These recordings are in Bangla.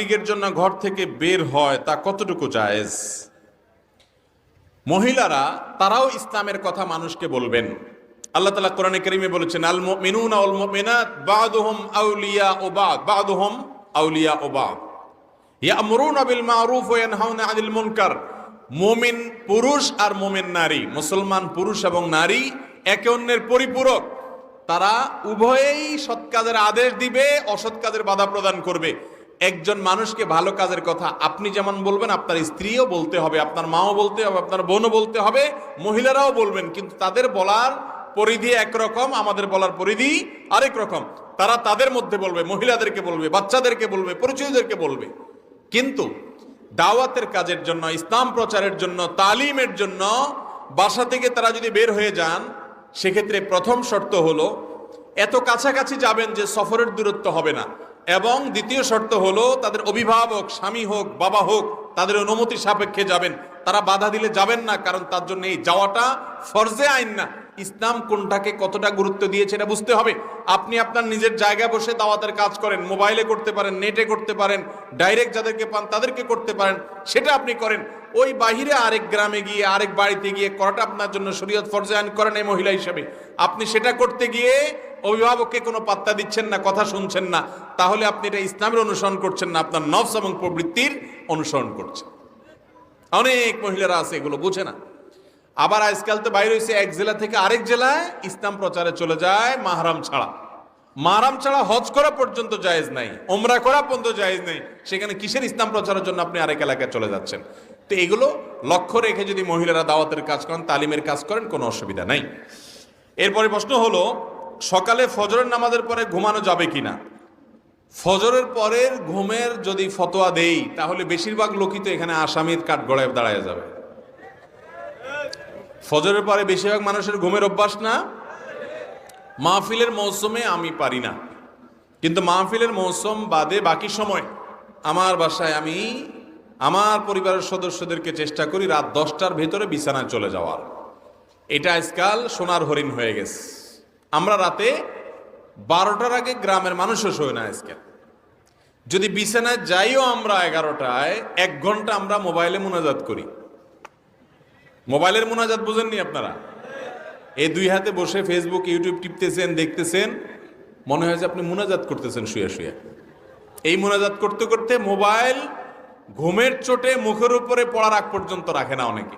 তাবলিগের জন্য ঘর থেকে বের হয় তা কতটুকু জায়েজ? মহিলারা, তারাও ইসলামের কথা মানুষকে বলবেন। আল্লাহ তালা কোরআনে করিমে বলেছেন, আল মিনাত বাদুহম আউলিয়া ও বাদ। বাদুহম আউলিয়া ও বাদ। ইয়ামরুন মারুফ আনিল মুনকার। মুমিন পুরুষ আর মুমিন নারী, মুসলমান পুরুষ এবং নারী একে অন্যের পরিপূরক। তারা উভয়েই সৎ কাজের আদেশ দিবে, অসৎ কাজের বাধা প্রদান করবে। একজন মানুষকে ভালো কাজের কথা আপনি যেমন বলবেন, আপনার স্ত্রীও বলতে হবে, আপনার মাও বলতে হবে, আপনার বোনও বলতে হবে, মহিলারাও বলবেন, কিন্তু তাদের বলার পরিধি একরকম, আমাদের বলার পরিধি আরেক রকম। তারা তাদের মধ্যে বলবে, মহিলাদেরকে বলবে, বাচ্চাদেরকে বলবে পরিচয়দেরকে বলবে। কিন্তু দাওয়াতের কাজের জন্য, ইসলাম প্রচারের জন্য, তালিমের জন্য বাসা থেকে তারা যদি বের হয়ে যান, সেক্ষেত্রে প্রথম শর্ত হলো, এত কাছাকাছি যাবেন যে সফরের দূরত্ব হবে না। এবং দ্বিতীয় শর্ত হলো তাদের অভিভাবক, স্বামী হোক, বাবা হোক, তাদের অনুমতি সাপেক্ষে যাবেন। তারা বাধা দিলে যাবেন না, কারণ তার জন্য এই যাওয়াটা ফরজে আইন না। ইসলাম কোনটাকে কতটা গুরুত্ব দিয়েছে এটা বুঝতে হবে। আপনি আপনার নিজের জায়গায় বসে দাওয়াতের কাজ করেন, মোবাইলে করতে পারেন, নেটে করতে পারেন, ডাইরেক্ট যাদেরকে পান তাদেরকে করতে পারেন, সেটা আপনি করেন। ওই বাহিরে আরেক গ্রামে গিয়ে, আরেক বাড়িতে গিয়ে করাটা আপনার জন্য শরীয়ত ফরজায়ন করেন এই মহিলা হিসেবে। আপনি সেটা করতে গিয়ে অভিভাবককে কোনো পাত্তা দিচ্ছেন না, কথা শুনছেন না। তাহলে আপনি এটা ইসলামের অনুসরণ করছেন না, আপনার নফস এবং প্রবৃত্তির অনুসরণ করছেন। অনেক মহিলারা আছে, এগুলো বুঝে না। আবার আজকাল তো বাইরে হয়েছে এক জেলা থেকে আরেক জেলায় ইসলাম প্রচারে চলে যায় মাহারাম ছাড়া। মাহারাম ছাড়া হজ করা পর্যন্ত জায়েজ নাই ওমরা করা পর্যন্ত জায়েজ নেই। সেখানে কিসের ইসলাম প্রচারের জন্য আপনি আরেক এলাকায় চলে যাচ্ছেন? তো এগুলো লক্ষ্য রেখে যদি মহিলারা দাওয়াতের কাজ করেন, তালিমের কাজ করেন, কোনো অসুবিধা নাই। এরপরে প্রশ্ন হলো, সকালে ফজরের নামাজের পরে ঘুমানো যাবে কিনা? ফজরের পরের ঘুমের যদি ফতোয়া দেই, তাহলে বেশিরভাগ লোকই তো এখানে আসামির কাঠ গড়ায় দাঁড়ায় যাবে। ফজরের পরে বেশিরভাগ মানুষের ঘুমের অভ্যাস না? মাহফিলের মৌসুমে আমি পারি না। কিন্তু মাহফিলের মৌসুম বাদে বাকি সময় আমার বাসায় আমি আমার পরিবারের সদস্যদেরকে চেষ্টা করি রাত দশটার ভেতরে বিছানায় চলে যাওয়ার। এটা আজকাল সোনার হরিণ হয়ে গেছে। আমরা রাতে বারোটার আগে গ্রামের মানুষও শোয় না আজকাল যদি বিছানায় যাইও আমরা এগারোটায়, এক ঘণ্টা আমরা মোবাইলে মোনাজাত করি। মোবাইলের মোনাজাত বোঝেননি আপনারা? এই দুই হাতে বসে ফেসবুক ইউটিউব টিপতেছেন, দেখতেছেন, মনে হয় যে আপনি মোনাজাত করতেছেন শুয়ে শুয়ে। এই মোনাজাত করতে করতে মোবাইল ঘুমের চোটে মুখের উপরে পড়ার আগ পর্যন্ত রাখে না অনেকে।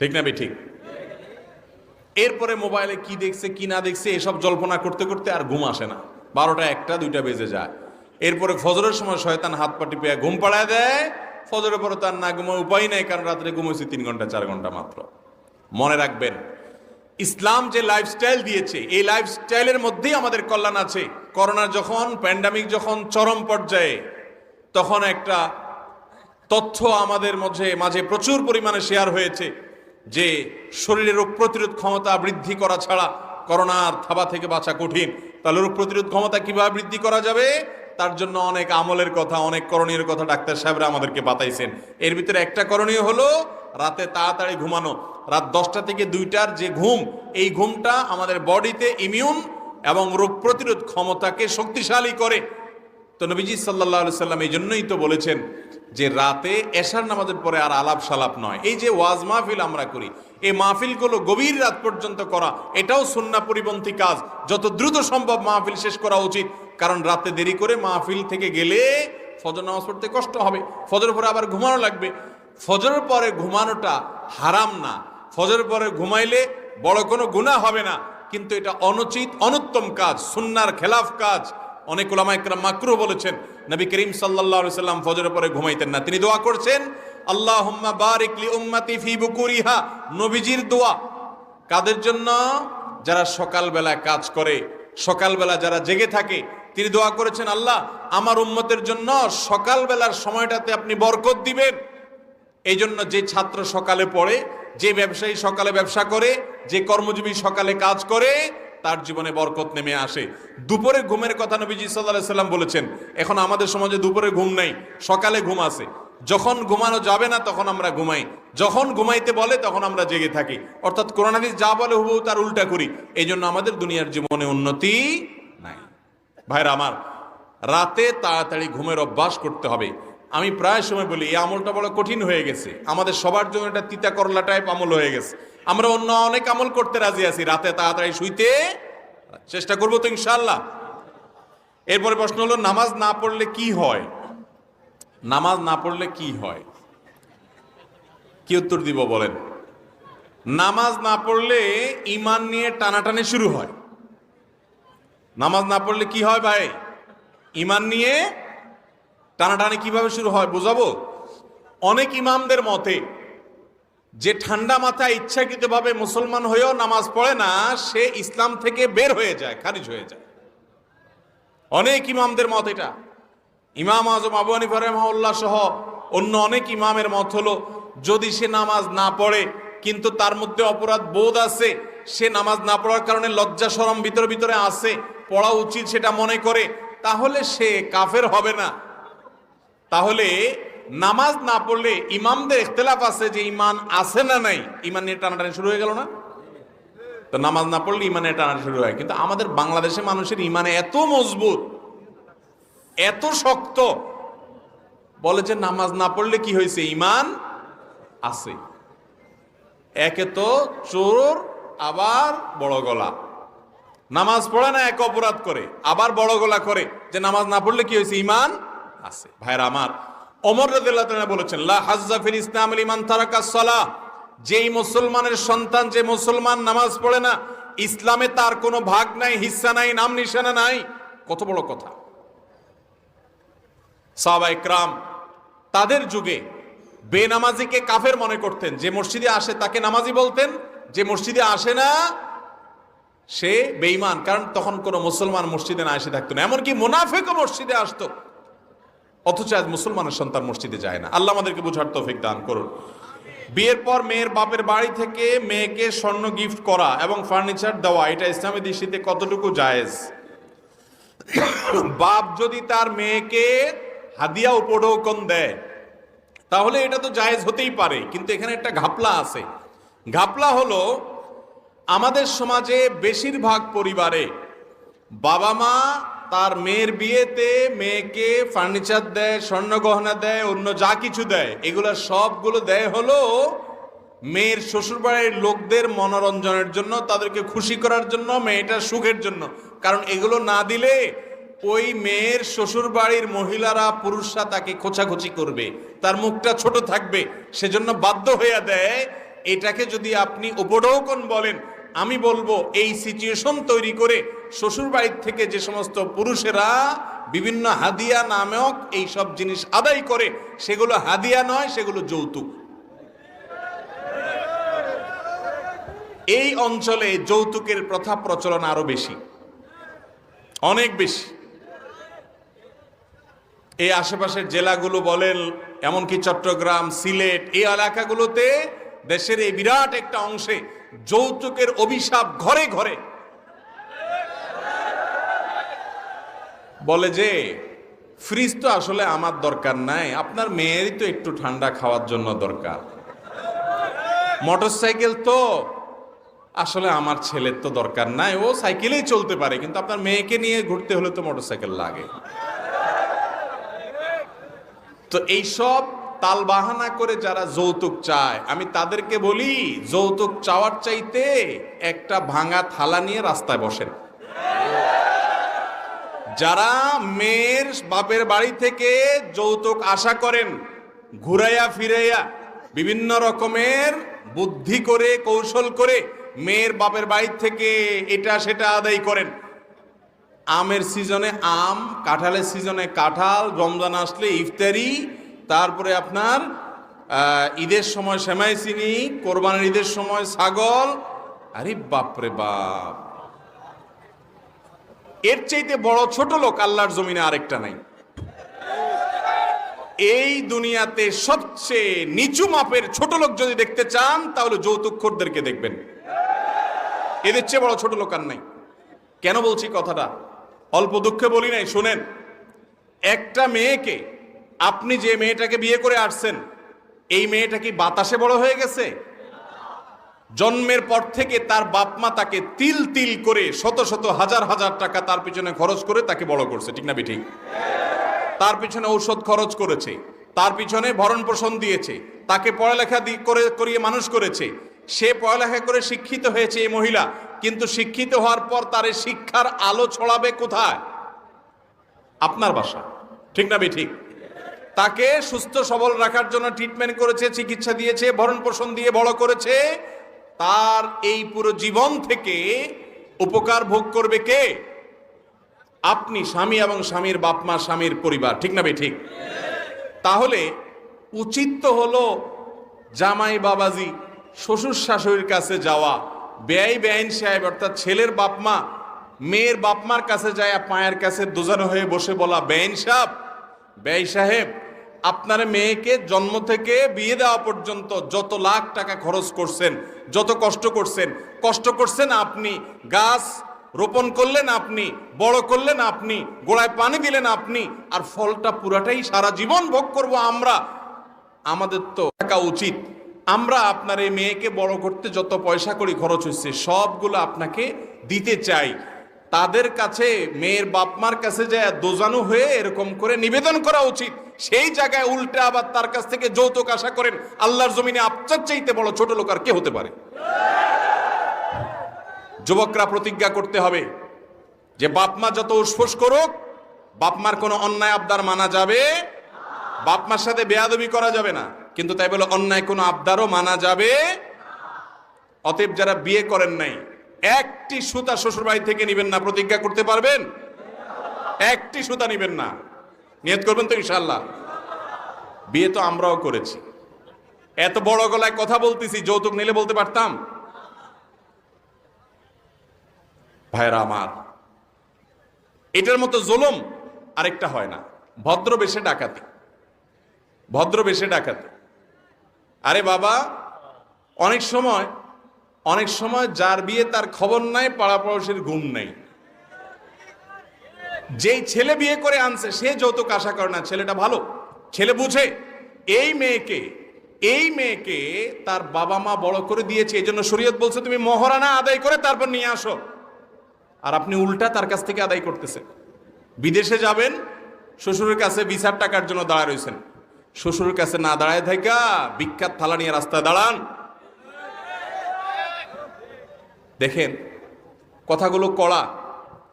ঠিক না ঠিক এরপরে মোবাইলে কি দেখছে, কি না দেখছে, এসব জল্পনা করতে করতে আর ঘুম আসে না। বারোটা একটা, দুইটা বেজে যায়। এরপরে ফজরের সময় শয়তান হাত পাটি পেয়ে ঘুম পাড়ায় দেয়। ফজরের পরে তার না ঘুমো উপায় নাই, কারণ রাত্রে ঘুমোইছে তিন ঘণ্টা, চার ঘণ্টা মাত্র। মনে রাখবেন, ইসলাম যে লাইফস্টাইল দিয়েছে, এই লাইফস্টাইলের মধ্যেই আমাদের কল্যাণ আছে। করোনা যখন প্যান্ডামিক যখন চরম পর্যায়ে তখন একটা তথ্য আমাদের মধ্যে, মাঝে প্রচুর পরিমাণে শেয়ার হয়েছে যে শরীরের রোগ প্রতিরোধ ক্ষমতা বৃদ্ধি করা ছাড়া করোনার থাবা থেকে বাঁচা কঠিন। তাহলে রোগ প্রতিরোধ ক্ষমতা কীভাবে বৃদ্ধি করা যাবে? তার জন্য অনেক আমলের কথা, অনেক করণীয় কথা ডাক্তার সাহেবরা আমাদেরকে বাতাইছেন এর ভিতরে একটা করণীয় হলো রাতে তাড়াতাড়ি ঘুমানো। রাত দশটা থেকে দুইটার যে ঘুম, এই ঘুমটা আমাদের বডিতে ইমিউন এবং রোগ প্রতিরোধ ক্ষমতাকে শক্তিশালী করে তো নবীজি সাল্লাহ সাল্লাম এই জন্যই তো বলেছেন যে রাতে এশার নামাজের পরে আর আলাপ সালাপ নয়। এই যে ওয়াজ মাহফিল আমরা করি, এই মাহফিলগুলো গভীর রাত পর্যন্ত করা, এটাও সুন্না পরিপন্থী কাজ। যত দ্রুত সম্ভব মাহফিল শেষ করা উচিত, কারণ রাতে দেরি করে মাহফিল থেকে গেলে ফজর নামাজ পড়তে কষ্ট হবে। ফজর পরে আবার ঘুমানো লাগবে। ফজরের পরে ঘুমানোটা হারাম না। ফজরের পরে ঘুমাইলে বড় কোনো গুণা হবে না, কিন্তু এটা অনুচিত, অনুত্তম কাজ সুন্নার খেলাফ কাজ। অনেক ওলামা একরাম মাকরু বলেছেন, নবী করিম সাল্লাল্লাহু সাল্লাম ফজরের পরে ঘুমাইতেন না। তিনি দোয়া করছেন, আল্লাহুম্মা বারিক লি উম্মতি ফি বুকুরিহা। নবীজির দোয়া। কাদের জন্য? যারা সকালবেলা কাজ করে, সকালবেলা যারা জেগে থাকে, তিনি দোয়া করেছেন, আল্লাহ, আমার উম্মতের জন্য সকালবেলার সময়টাতে আপনি বরকত দিবেন। এই জন্য যে ছাত্র সকালে পড়ে, যে ব্যবসায়ী সকালে ব্যবসা করে, যে কর্মজীবী সকালে কাজ করে তার জীবনে বরকত নেমে আসে। দুপুরে ঘুমের কথা নবীজি সাল্লাহ সাল্লাম বলেছেন, এখন আমাদের সমাজে দুপুরে ঘুম নেই, সকালে ঘুম আছে। যখন ঘুমানো যাবে না তখন আমরা ঘুমাই। যখন ঘুমাইতে বলে তখন আমরা জেগে থাকি। অর্থাৎ করোনাদিস যা বলে হুবহু তার উল্টা করি। এই জন্য আমাদের দুনিয়ার জীবনে উন্নতি নাই। ভাইরা আমার, রাতে তাড়াতাড়ি ঘুমের অভ্যাস করতে হবে। আমি প্রায় সময় বলি, এই আমলটা বড় কঠিন হয়ে গেছে। আমাদের সবার জন্য এটা তিতা করলা টাইপ আমল হয়ে গেছে। আমরা অন্য অনেক আমল করতে রাজি আছি, রাতে তাড়াতাড়ি শুইতে চেষ্টা করব তো ইনশাল্লাহ এরপরে প্রশ্ন হলো, নামাজ না পড়লে কি হয়? নামাজ না পড়লে কি হয়? কি উত্তর দিব বলেন? নামাজ না পড়লে ইমান নিয়ে টানাটানি শুরু হয়। নামাজ না পড়লে কি হয় ভাই? ইমান নিয়ে টানাটানি কীভাবে শুরু হয় বোঝাবো? অনেক ইমামদের মতে যে ঠান্ডা মাথায় ইচ্ছাকৃতভাবে মুসলমান হয়েও নামাজ পড়ে না, সে ইসলাম থেকে বের হয়ে যায়, খারিজ হয়ে যায়। অনেক ইমামদের মত এটা। ইমাম আজম আবু হানিফা রহমাউল্লাহ সহ অন্য অনেক ইমামের মত হলো, যদি সে নামাজ না পড়ে, কিন্তু তার মধ্যে অপরাধ বোধ আছে, সে নামাজ না পড়ার কারণে লজ্জা সরম ভিতরে ভিতরে আসে পড়া উচিত সেটা মনে করে, তাহলে সে কাফের হবে না। তাহলে নামাজ না পড়লে ইমামদের ইখতলাফ আছে যে ইমান আছে না নাই, ইমান নিয়ে টানাটানি শুরু হয়ে গেল না? তো নামাজ না পড়লে ইমানে টানা শুরু হয়। কিন্তু আমাদের বাংলাদেশে মানুষের ইমানে এত মজবুত, এত শক্ত, বলে যে নামাজ না পড়লে কি হয়েছে? ইমান আছে। একে তো চোর, আবার বড় গলা। নামাজ পড়ে না, এক অপরাধ করে, আবার বড় গলা করে। যে নামাজ না পড়লে কি হয়েছে? ইমান আছে। ভাইরা আমার অমর তাআলা বলেছেন, লা ইসলাম লিমান তারাকা সালাহ যেই মুসলমানের সন্তান, যে মুসলমান নামাজ পড়ে না, ইসলামে তার কোনো ভাগ নাই হিস্সা নাই, নাম নিশানা নাই। কত বড় কথা। সাহাবা ইকরাম তাদের যুগে বেনামাজিকে কাফের মনে করতেন। যে মসজিদে আসে তাকে নামাজি বলতেন, যে মসজিদে আসে না, সে বেঈমান। কারণ তখন কোনো মুসলমান মসজিদে না এসে থাকতো না। এমনকি মুনাফেকও মসজিদে আসতো। অথচ আজ মুসলমানের সন্তান মসজিদে যায় না। আল্লাহ আমাদেরকে বুঝার তৌফিক দান করুন। বিয়ের পর মেয়ের বাপের বাড়ি থেকে মেয়েকে স্বর্ণ গিফট করা এবং ফার্নিচার দেওয়া, এটা ইসলামী দৃষ্টিতে কতটুকু জায়েজ? বাপ যদি তার মেয়েকে হাদিয়া উপঢৌকন দেয়, তাহলে এটা তো জায়েজ হতেই পারে, কিন্তু এখানে একটা ঘাপলা আছে। ঘাপলা হলো, আমাদের সমাজে বেশিরভাগ পরিবারে বাবা মা তার মেয়ের বিয়েতে মেয়েকে ফার্নিচার দেয় স্বর্ণ গহনা দেয়, অন্য যা কিছু দেয়, এগুলো সবগুলো দেয় হলো মেয়ের শ্বশুরবাড়ির লোকদের মনোরঞ্জনের জন্য, তাদেরকে খুশি করার জন্য, মেয়েটার সুখের জন্য। কারণ এগুলো না দিলে ওই মেয়ের শ্বশুর বাড়ির মহিলারা, পুরুষরা তাকে খোঁচাখুচি করবে। তার মুখটা ছোট থাকবে। সেজন্য বাধ্য হইয়া দেয়, এটাকে যদি আপনি উপঢৌকন বলেন আমি বলব, এই সিচুয়েশন তৈরি করে শ্বশুর বাড়ির থেকে যে সমস্ত পুরুষেরা বিভিন্ন হাদিয়া নামক এই সব জিনিস আদায় করে, সেগুলো হাদিয়া নয়, সেগুলো যৌতুক। এই অঞ্চলে যৌতুকের প্রথা প্রচলন আরও বেশি, অনেক বেশি। এই আশেপাশের জেলাগুলো বলেন, এমনকি চট্টগ্রাম, সিলেট, এই এলাকাগুলোতে দেশের এই বিরাট একটা অংশে যৌতুকের অভিশাপ ঘরে ঘরে। বলে যে, ফ্রিজ তো আসলে আমার দরকার নাই, আপনার মেয়েরই তো একটু ঠান্ডা খাওয়ার জন্য দরকার। মোটরসাইকেল তো আসলে আমার ছেলের তো দরকার নাই, ও সাইকেলেই চলতে পারে, কিন্তু আপনার মেয়েকে নিয়ে ঘুরতে হলে তো মোটরসাইকেল লাগে। তো এইসব তাল বাহানা করে যারা যৌতুক চায়, আমি তাদেরকে বলি, যৌতুক চাওয়ার চাইতে একটা ভাঙা থালা নিয়ে রাস্তায় বসেন। যারা মেয়ের বাপের বাড়ি থেকে যৌতুক আশা করেন, ঘুরাইয়া ফিরাইয়া বিভিন্ন রকমের বুদ্ধি করে, কৌশল করে মেয়ের বাপের বাড়ি থেকে এটা সেটা আদায় করেন। আমের সিজনে আম, কাঁঠালের সিজনে কাঁঠাল, রমজান আসলে ইফতারি তারপরে আপনার ঈদের সময় সেমাই চিনি কোরবানের ঈদের সময় ছাগল। আরে বাপরে বাপ। এর চাইতে বড় ছোট লোক আল্লাহর জমিনে আরেকটা নাই। এই দুনিয়াতে সবচেয়ে নিচু মাপের ছোট লোক যদি দেখতে চান, তাহলে যৌতুকখোরদেরকে দেখবেন। এদের চেয়ে বড় ছোট লোক আর নাই। কেন বলছি কথাটা? অল্প দুঃখে বলি নাই, শোনেন। একটা মেয়েকে আপনি যে মেয়েটাকে বিয়ে করে আসছেন, এই মেয়েটা কি বাতাসে বড় হয়ে গেছে? জন্মের পর থেকে তার বাপ মা তাকে তিল তিল করে শত শত হাজার হাজার টাকা তার পিছনে খরচ করে তাকে বড় করছে, ঠিক না ঠিক তার পিছনে ঔষধ খরচ করেছে, তার পিছনে ভরণ পোষণ দিয়েছে, তাকে পড়ালেখা করে, করিয়ে মানুষ করেছে। সে পড়ালেখা করে শিক্ষিত হয়েছে এই মহিলা, কিন্তু শিক্ষিত হওয়ার পর তার এই শিক্ষার আলো ছড়াবে কোথায়? আপনার বাসা, ঠিক না ঠিক তাকে সুস্থ, সবল রাখার জন্য ট্রিটমেন্ট করেছে, চিকিৎসা দিয়েছে ভরণ পোষণ দিয়ে বড় করেছে। তার এই পুরো জীবন থেকে উপকার ভোগ করবে কে? আপনি স্বামী এবং স্বামীর বাপ মা, স্বামীর পরিবার। ঠিক না বে ঠিক। তাহলে উচিত তো হলো জামাই বাবাজি, শ্বশুর শাশুড়ির কাছে যাওয়া ব্যয় বেআইন সাহেব, অর্থাৎ ছেলের বাপ মা, মেয়ের বাপমার কাছে যায় পায়ের কাছে দোজানো হয়ে বসে বলা, বেআইন সাহেব ব্যয় সাহেব আপনার মেয়েকে জন্ম থেকে বিয়ে দেওয়া পর্যন্ত যত লাখ টাকা খরচ করছেন, যত কষ্ট করছেন কষ্ট করছেন আপনি, গাছ রোপণ করলেন আপনি, বড় করলেন আপনি, গোড়ায় পানি দিলেন আপনি, আর ফলটা পুরাটাই সারা জীবন ভোগ করব আমরা। আমাদের তো থাকা উচিত। আমরা আপনার এই মেয়েকে বড় করতে যত পয়সা করি খরচ হচ্ছে, সবগুলো আপনাকে দিতে চাই। তাদের কাছে মেয়ের বাপমার কাছে যায় দোজানু হয়ে এরকম করে নিবেদন করা উচিত। সেই জায়গায় উল্টে আবার তার কাছ থেকে যৌতুক আশা করেন, আল্লাহর জমিনে আপনার চাইতে বড় ছোট লোক আর কে হতে পারে? যুবকরা প্রতিজ্ঞা করতে হবে যে বাপমা যত উসফুস করুক, বাপমার কোনো অন্যায় আবদার মানা যাবে। বাপমার সাথে বেয়াদবি করা যাবে না, কিন্তু তাই বলে অন্যায় কোনো আবদারও মানা যাবে। অতএব যারা বিয়ে করেন নাই একটি সুতা শ্বশুর বাড়ি থেকে নিবেন না, প্রতিজ্ঞা করতে পারবেন? একটি সুতা নিবেন না। নিয়ত করবেন তো ইনশাল্লাহ বিয়ে তো আমরাও করেছি। এত বড় গলায় কথা বলতেছি, যৌতুক নিলে বলতে পারতাম? ভাইরা আমার, এটার মতো জুলুম আরেকটা হয় না। ভদ্র বেশে ডাকাতি। ভদ্র বেশে ডাকাতি। আরে বাবা, অনেক সময় অনেক সময় যার বিয়ে তার খবর নাই পাড়া পড়োশির ঘুম নেই। যেই ছেলে বিয়ে করে আনছে, সে যৌতুক আশা করে না, ছেলেটা ভালো। ছেলে বুঝে, এই মেয়েকে এই মেয়েকে তার বাবা মা বড় করে দিয়েছে এই জন্য শরীয়ত বলছে, তুমি মহারানা আদায় করে তারপর নিয়ে আসো। আর আপনি উল্টা তার কাছ থেকে আদায় করতেছে বিদেশে যাবেন, শ্বশুরের কাছে বিচার টাকার জন্য দাঁড়ায় রয়েছেন। শ্বশুরের কাছে না দাঁড়ায় থাকা বিখ্যাত থালা নিয়ে রাস্তায় দাঁড়ান। দেখেন, কথাগুলো কড়া,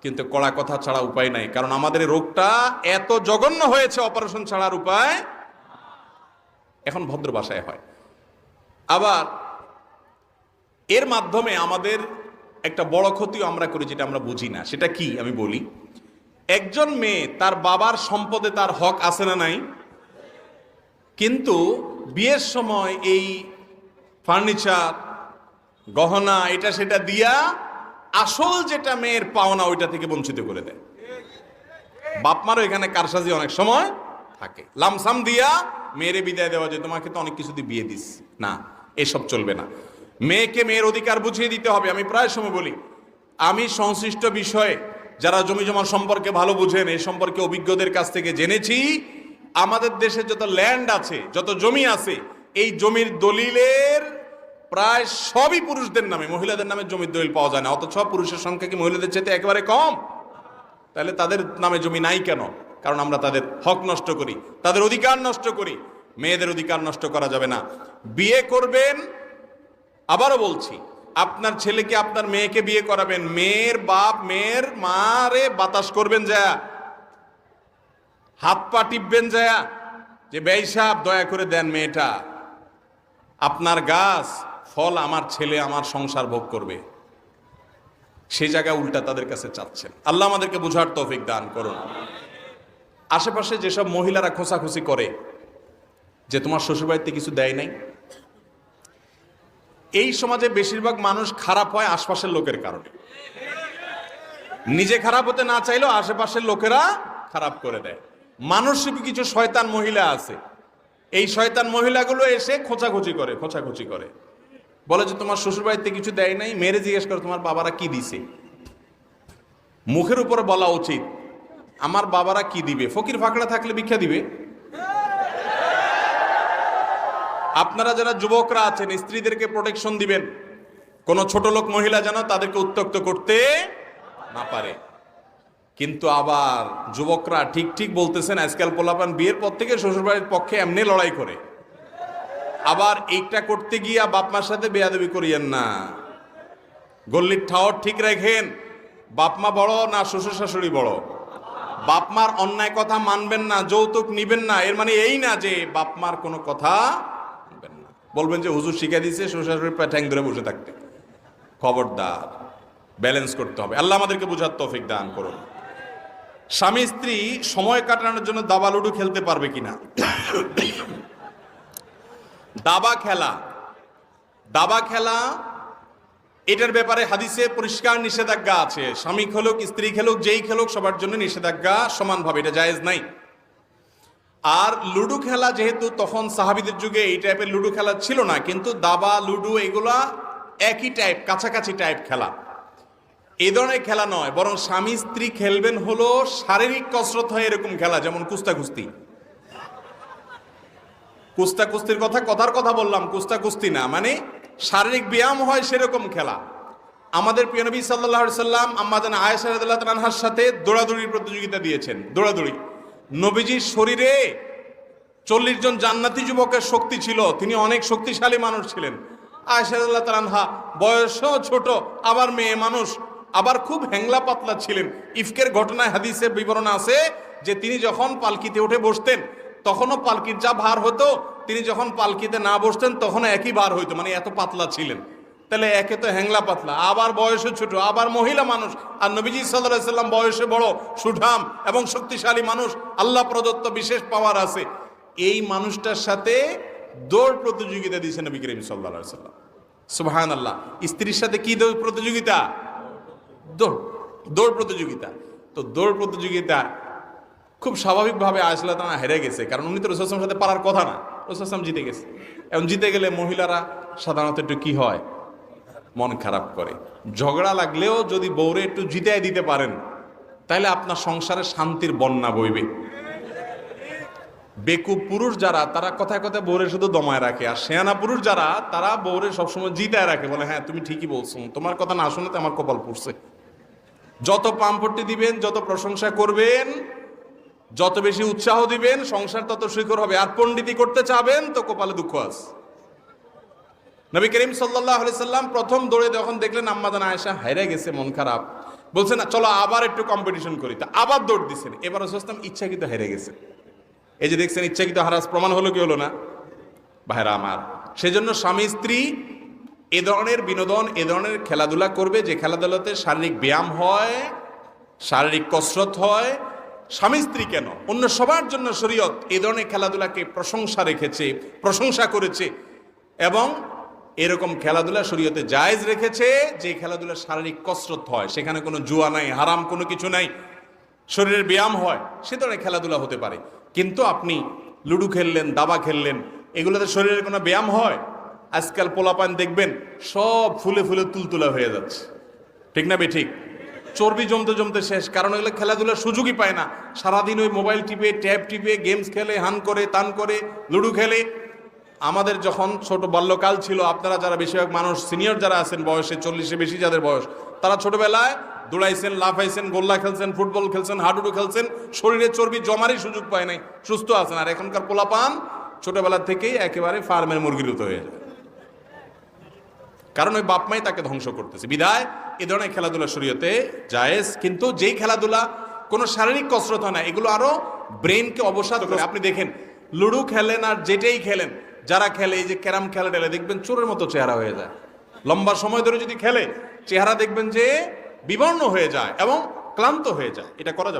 কিন্তু কড়া কথা ছাড়া উপায় নাই। কারণ আমাদের রোগটা এত জঘন্য হয়েছে, অপারেশন ছাড়ার উপায় এখন ভদ্র ভাষায় হয়। আবার এর মাধ্যমে আমাদের একটা বড় ক্ষতিও আমরা করি যেটা আমরা বুঝি না। সেটা কি আমি বলি, একজন মেয়ে তার বাবার সম্পদে তার হক আছে না নাই? কিন্তু বিয়ের সময় এই ফার্নিচার গহনা, এটা সেটা দিয়া আসল যেটা মেয়ের পাওনা ওইটা থেকে বঞ্চিত করে দেয়। বাপমারও এখানে কারসাজি অনেক সময় থাকে। লামসাম দিয়া মেয়েরে বিদায় দেওয়া যায়, তোমাকে তো অনেক কিছু দিয়ে বিয়ে দিস। না, এসব চলবে না। মেয়েকে মেয়ের অধিকার বুঝিয়ে দিতে হবে। আমি প্রায় সময় বলি, আমি সংশ্লিষ্ট বিষয়ে যারা জমি জমা সম্পর্কে ভালো বুঝেন এই সম্পর্কে অভিজ্ঞদের কাছ থেকে জেনেছি, আমাদের দেশে যত ল্যান্ড আছে, যত জমি আছে, এই জমির দলিলের প্রায় সবই পুরুষদের নামে, মহিলাদের নামে জমির দলিল পাওয়া যায় না, অথচ পুরুষের সংখ্যা কি মহিলাদের চেয়ে একেবারে কম? তাহলে তাদের নামে জমি নাই কেন? কারণ আমরা তাদের হক নষ্ট করি, তাদের অধিকার নষ্ট করি, মেয়েদের অধিকার নষ্ট করা যাবে না। বিয়ে করবেন, আবারও বলছি, আপনার ছেলেকে আপনার মেয়েকে বিয়ে করাবেন, মেয়ের বাপ, মেয়ের মারে বাতাস করবেন যা, হাত পা টিপবেন যা, যে ব্যয় দয়া করে দেন মেয়েটা। আপনার গাছ ফল আমার ছেলে আমার সংসার ভোগ করবে। সেই জায়গায় উল্টা তাদের কাছে চাচ্ছেন। আল্লাহ আমাদেরকে বুঝার তৌফিক দান করুন। আশেপাশে যেসব মহিলারা খোঁচাখুচি করে, যে তোমার শ্বশুরবাড়িতে কিছু দেয় নাই? এই সমাজে বেশিরভাগ মানুষ খারাপ হয় আশপাশের লোকের কারণে। নিজে খারাপ হতে না চাইলেও আশেপাশের লোকেরা খারাপ করে দেয়। মানুষের কিছু শয়তান মহিলা আছে। এই শয়তান মহিলাগুলো এসে খোঁচাখুচি করে খোঁচাখুচি করে। বলে যে, তোমার শ্বশুরবাড়িতে কিছু দেয় নাই? মেরে জিজ্ঞেস করে, তোমার বাবারা কি দিছে? মুখের উপরে বলা উচিত, আমার বাবারা কি দিবে? ফকির ফাঁকড়া থাকলে ভিক্ষা দিবে? আপনারা যারা যুবকরা আছেন, স্ত্রীদেরকে প্রোটেকশন দিবেন। কোনো ছোট লোক, মহিলা যেন তাদেরকে উত্তক্ত করতে না পারে। কিন্তু আবার যুবকরা ঠিক ঠিক বলতেছেন, আজকাল পোলাপান বিয়ের পর থেকে শ্বশুরবাড়ির পক্ষে এমনি লড়াই করে। আবার এইটা করতে গিয়া বাপমার সাথে বেয়াদবি করিয়েন না। গল্লির ঠাওয়ার ঠিক রাখেন বাপমা বড় না শ্বশুর শাশুড়ি বড়। বাপমার অন্যায় কথা মানবেন না, যৌতুক নিবেন না, এর মানে এই না যে বাপমার কোনো কথা মানবেন না। বলবেন যে হুজুর শিখে দিয়েছে শ্বশুর শাশুড়ি প্যাঠাং ধরে বসে থাকতে। খবরদার, ব্যালেন্স করতে হবে। আল্লাহ আমাদেরকে বোঝার তৌফিক দান করুন। স্বামী স্ত্রী সময় কাটানোর জন্য দাবা লুডু খেলতে পারবে কিনা? দাবা খেলা। দাবা খেলা, এটার ব্যাপারে হাদিসে পরিষ্কার নিষেধাজ্ঞা আছে। স্বামী খেলুক, স্ত্রী খেলুক, যেই খেলুক, সবার জন্য নিষেধাজ্ঞা সমানভাবে, এটা জায়েজ নাই। আর লুডো খেলা যেহেতু তখন সাহাবিদের যুগে এই টাইপের লুডো খেলা ছিল না, কিন্তু দাবা, লুডো এগুলা একই টাইপ কাছাকাছি টাইপ খেলা। এই ধরনের খেলা নয়, বরং স্বামী স্ত্রী খেলবেন হলো শারীরিক কসরত হয় এরকম খেলা, যেমন কুস্তা কুস্তি কুস্তা কুস্তির কথা, কথার কথা বললাম কুস্তা কুস্তি না মানে শারীরিক ব্যায়াম হয় সেরকম খেলা। আমাদের প্রিয় নবী সাল্লাহ সাল্লাম আমাদের আয়েশা রাদিয়াল্লাহু তাআলার সাথে দৌড়াদৌড়ির প্রতিযোগিতা দিয়েছেন। দৌড়াদৌড়ি। নবীজির শরীরে চল্লিশ জন জান্নাতি যুবকের শক্তি ছিল, তিনি অনেক শক্তিশালী মানুষ ছিলেন। আয়েশা রাদিয়াল্লাহু তাআলা বয়সও ছোট, আবার মেয়ে মানুষ, আবার খুব হ্যাংলা পাতলা ছিলেন। ইফকের ঘটনায় হাদিসের বিবরণ আছে যে তিনি যখন পালকিতে উঠে বসতেন তখনও পালকির যা ভার হতো, তিনি যখন পালকিতে না বসতেন, তখনও একই ভার হইতো মানে এত পাতলা ছিলেন। তাহলে একে তো হ্যাংলা পাতলা, আবার বয়সে ছোট, আবার মহিলা মানুষ, আর নবীজি সাল্লাহ সাল্লাম বয়সে বড়, সুঠাম এবং শক্তিশালী মানুষ, আল্লাহ প্রদত্ত বিশেষ পাওয়ার আছে। এই মানুষটার সাথে দৌড় প্রতিযোগিতা দিয়েছে নবী করিম সাল্লাহ সাল্লাম। সুবাহান আল্লাহ স্ত্রীর সাথে কি দৌড় প্রতিযোগিতা? দৌড়। দৌড় প্রতিযোগিতা। তো দৌড় প্রতিযোগিতা খুব স্বাভাবিকভাবে আসলে তারা হেরে গেছে। কারণ উনি তো রসুলামের সাথে পারার কথা না। রসুলাম জিতে গেছে। এবং জিতে গেলে মহিলারা সাধারণত একটু কি হয়? মন খারাপ করে। ঝগড়া লাগলেও যদি বউরে একটু জিতাই দিতে পারেন, তাহলে আপনার সংসারে শান্তির বন্যা বইবে। বেকু পুরুষ যারা, তারা কথায় কথায় বৌরে শুধু দমায় রাখে। আর শেয়ানা পুরুষ যারা, তারা বউরে সবসময় জিতায় রাখে। বলে হ্যাঁ তুমি ঠিকই বলছো। তোমার কথা না শুনে তো আমার কপাল পড়ছে। যত পাম্পটি দিবেন, যত প্রশংসা করবেন যত বেশি উৎসাহ দিবেন, সংসার তত শিখর হবে। আর পণ্ডিতি করতে চাবেন, তো কপালে দুঃখ আছে। নবী করিম সাল্লাহ সাল্লাম প্রথম দৌড়ে যখন দেখলেন আম্মাদান আয়সা হেরে গেছে, মন খারাপ। বলছে, না, চলো আবার একটু কম্পিটিশন করি। তা আবার দৌড় দিচ্ছেন এবার ইসলাম ইচ্ছাকৃত হেরে গেছে। এই যে দেখছেন, ইচ্ছাকৃত হারাস প্রমাণ হলো কি হলো না? ভাইরা আমার, সেজন্য স্বামী, স্ত্রী এ ধরনের বিনোদন, এ ধরনের খেলাধুলা করবে। যে খেলাধুলাতে শারীরিক ব্যায়াম হয়, শারীরিক কসরত হয় স্বামী স্ত্রী কেন? অন্য সবার জন্য শরীয়ত এ ধরনের খেলাধুলাকে প্রশংসা রেখেছে, প্রশংসা করেছে এবং এরকম খেলাধুলা শরীয়তে জায়েজ রেখেছে যে খেলাধুলা শারীরিক কসরত হয়। সেখানে কোনো জুয়া নাই, হারাম কোনো কিছু নাই। শরীরের ব্যায়াম হয়, সে ধরনের খেলাধুলা হতে পারে। কিন্তু আপনি লুডু খেললেন, দাবা খেললেন, এগুলোতে শরীরের কোনো ব্যায়াম হয়? আজকাল পোলাপান দেখবেন, সব ফুলে ফুলে তুলতুলা হয়ে যাচ্ছে। ঠিক না বে ঠিক? চর্বি জমতে জমতে শেষ। কারণ এগুলো খেলাধুলার সুযোগই পায় না। সারাদিন ওই মোবাইল টিপে, ট্যাব টিপে, গেমস খেলে, হান করে, তান করে, লুডু খেলে। আমাদের যখন ছোট বাল্যকাল ছিল, আপনারা যারা বেশিরভাগ মানুষ, সিনিয়র যারা আছেন, বয়সে চল্লিশে বেশি যাদের বয়স, তারা ছোটবেলায় দৌড়াইছেন, লাফাইছেন, গোল্লা খেলছেন, ফুটবল খেলছেন, হাডুডু খেলছেন, শরীরে চর্বি জমারই সুযোগ পায় নাই, সুস্থ আছেন। আর এখনকার পোলাপান ছোটবেলা থেকেই একেবারে ফার্মের মুরগির হয়ে যায়। কারণ ওই বাপমাই তাকে ধ্বংস করতেছে। বিদায়, এ ধরনের খেলাধুলা শরীয়তে জায়েজ, কিন্তু যেই খেলাধুলা কোনো শারীরিক কসরত হয় না, এগুলো আরও ব্রেনকে অবসাদ করে। আপনি দেখেন, লুডু খেলেন আর যেটাই খেলেন, যারা খেলে, এই যে ক্যারাম খেলা টেলে, দেখবেন চোরের মতো চেহারা হয়ে যায়। লম্বা সময় ধরে যদি খেলে, চেহারা দেখবেন যে বিবর্ণ হয়ে যায় এবং ক্লান্ত হয়ে যায়। এটা করা যাবে